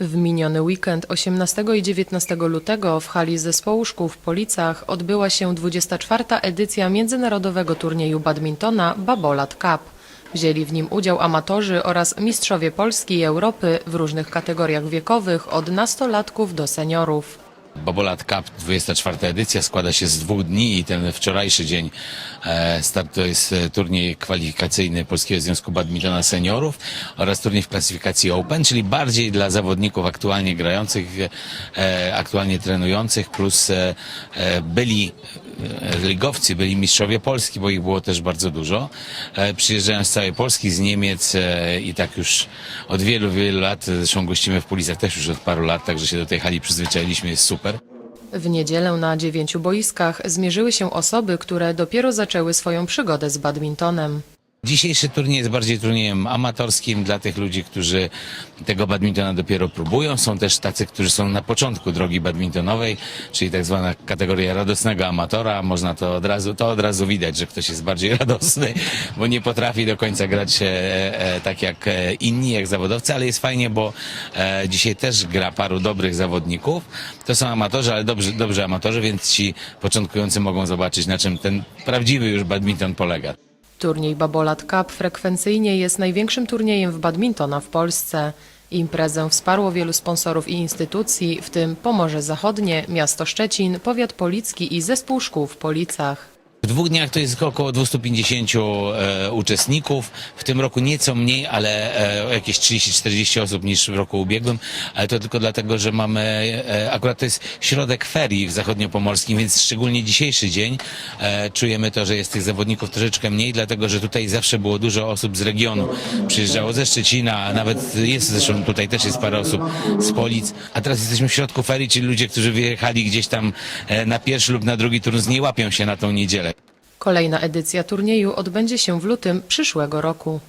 W miniony weekend 18 i 19 lutego w hali zespołu szkół w Policach odbyła się 24. edycja międzynarodowego turnieju badmintona Babolat Cup. Wzięli w nim udział amatorzy oraz mistrzowie Polski i Europy w różnych kategoriach wiekowych od nastolatków do seniorów. Babolat Cup 24 edycja składa się z dwóch dni i ten wczorajszy dzień e, start to jest e, turniej kwalifikacyjny Polskiego Związku Badmintona Seniorów oraz turniej w klasyfikacji Open, czyli bardziej dla zawodników aktualnie grających, e, aktualnie trenujących, plus byli ligowcy, byli mistrzowie Polski, bo ich było też bardzo dużo. Przyjeżdżają z całej Polski, z Niemiec i tak już od wielu, wielu lat, zresztą gościmy w Policach też już od paru lat, także się do tej hali przyzwyczailiśmy, jest super. W niedzielę na dziewięciu boiskach zmierzyły się osoby, które dopiero zaczęły swoją przygodę z badmintonem. Dzisiejszy turniej jest bardziej turniejem amatorskim dla tych ludzi, którzy tego badmintona dopiero próbują. Są też tacy, którzy są na początku drogi badmintonowej, czyli tak zwana kategoria radosnego amatora. Można to od razu, to od razu widać, że ktoś jest bardziej radosny, bo nie potrafi do końca grać e, e, tak jak e, inni, jak zawodowcy, ale jest fajnie, bo e, dzisiaj też gra paru dobrych zawodników. To są amatorzy, ale dobrzy, dobrzy amatorzy, więc ci początkujący mogą zobaczyć, na czym ten prawdziwy już badminton polega. Turniej Babolat Cup frekwencyjnie jest największym turniejem w badmintona w Polsce. Imprezę wsparło wielu sponsorów i instytucji, w tym Pomorze Zachodnie, Miasto Szczecin, Powiat Policki i Zespół Szkół w Policach. Dwóch dniach to jest około 250 e, uczestników. W tym roku nieco mniej, ale e, jakieś 30-40 osób niż w roku ubiegłym. Ale to tylko dlatego, że mamy, e, akurat to jest środek ferii w zachodniopomorskim, więc szczególnie dzisiejszy dzień e, czujemy to, że jest tych zawodników troszeczkę mniej, dlatego że tutaj zawsze było dużo osób z regionu. Przyjeżdżało ze Szczecina, a nawet jest zresztą tutaj też jest parę osób z Polic. A teraz jesteśmy w środku ferii, czyli ludzie, którzy wyjechali gdzieś tam e, na pierwszy lub na drugi turn, nie łapią się na tą niedzielę. Kolejna edycja turnieju odbędzie się w lutym przyszłego roku.